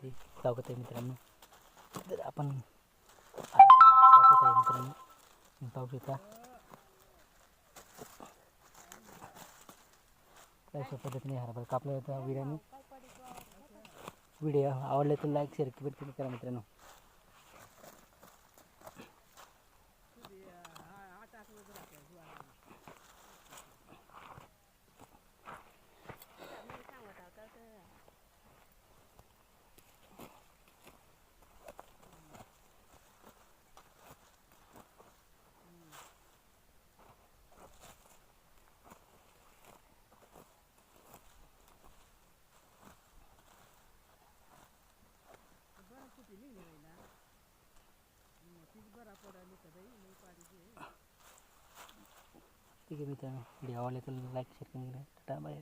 किती स्वागत आहे मित्रांनो. तर आपण स्वागत आहे मित्रांनो. पाहू शकता अशा पद्धतीने हरभरा कापला जातो विड्याने व्हिडिओ आवडला तर लाईक शेअर कमेंट करा मित्रांनो. ठीक आहे मित्रांनो व्हिडिओ आवडला तर लाईक शेअर करून टाटा बाय.